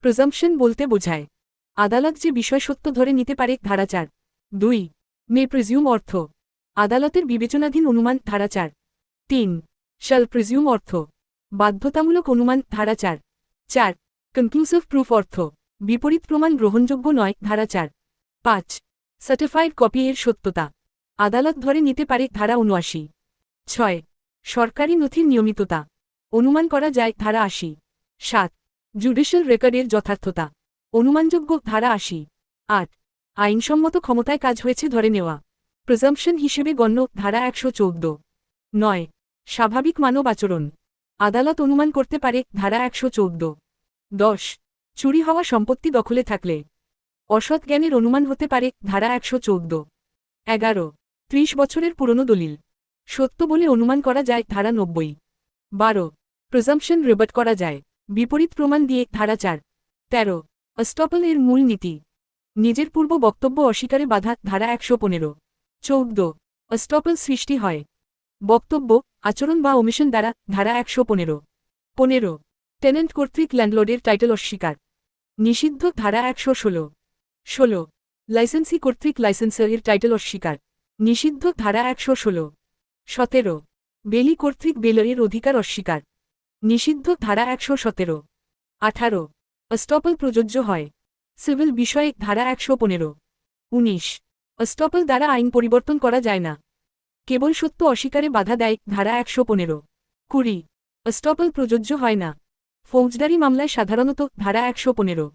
Presumption বলতে বোঝায়। আদালত যে বিষয় সত্য ধরে নিতে পারে, ধারা চার। দুই। মে প্রিজিউম অর্থ। আদালতের বিবেচনাধীন অনুমান, ধারা চার। তিন। শ্যাল প্রিজিউম অর্থ। বাধ্যতামূলক অনুমান, ধারা চার। চার। কনক্লুসিভ প্রুফ অর্থ। বিপরীত প্রমাণ গ্রহণযোগ্য নয়, ধারা চার। পাঁচ। সার্টিফাইড কপি এর সত্যতা। আদালত ধরে নিতে পারে, ধারা উনআশি ছয়। সরকারি নথির নিয়মিততা। অনুমান করা যায়, ধারা আশি। সাত। জুডিশিয়াল রেকর্ডের যথার্থতা। অনুমানযোগ্য ধারা আশি। আট। আইনসম্মত ক্ষমতায় কাজ হয়েছে ধরে নেওয়া। প্রিজাম্পশন হিসেবে গণ্য ধারা একশো চৌদ্দ। নয়। স্বাভাবিক মানব আচরণ। আদালত অনুমান করতে পারে ধারা একশো চৌদ্দ। দশ। চুরি হওয়া সম্পত্তি দখলে থাকলে। অসৎ জ্ঞানের অনুমান হতে পারে ধারা একশো চৌদ্দ। এগারো। ত্রিশ বছরের পুরনো দলিল। সত্য বলে অনুমান করা যায় ধারা নব্বই। বারো। প্রিজাম্পশন রিবার্ট করা যায়। বিপরীত প্রমাণ দিয়ে ধারা চার। তেরো। অস্টপল এর মূল নীতি। নিজের পূর্ব বক্তব্য অস্বীকারে বাধা, ধারা একশো পনেরো। চৌদ্দ। অস্টপল সৃষ্টি হয়। বক্তব্য, আচরণ বা ওমিশন দ্বারা, ধারা একশো পনেরো। পনেরো। টেনেন্ট কর্তৃক ল্যান্ডলোডের টাইটেল অস্বীকার। নিষিদ্ধ, ধারা একশো ষোলো। ষোলো। লাইসেন্সি কর্তৃক লাইসেন্সারের টাইটেল অস্বীকার। নিষিদ্ধ, ধারা একশো ষোলো। সতেরো। বেলি কর্তৃক বেলরের অধিকার অস্বীকার। নিষিদ্ধ ধারা একশো সতেরো। আঠারো। অস্টপল প্রযোজ্য হয়। সিভিল বিষয়ে ধারা একশো পনেরো। উনিশ। অস্টপল দ্বারা আইন পরিবর্তন করা যায় না। কেবল সত্য অস্বীকারে বাধা দেয় ধারা একশো পনেরো। কুড়ি। অস্টপল প্রযোজ্য হয় না। ফৌজদারি মামলায় সাধারণত ধারা একশো পনেরো।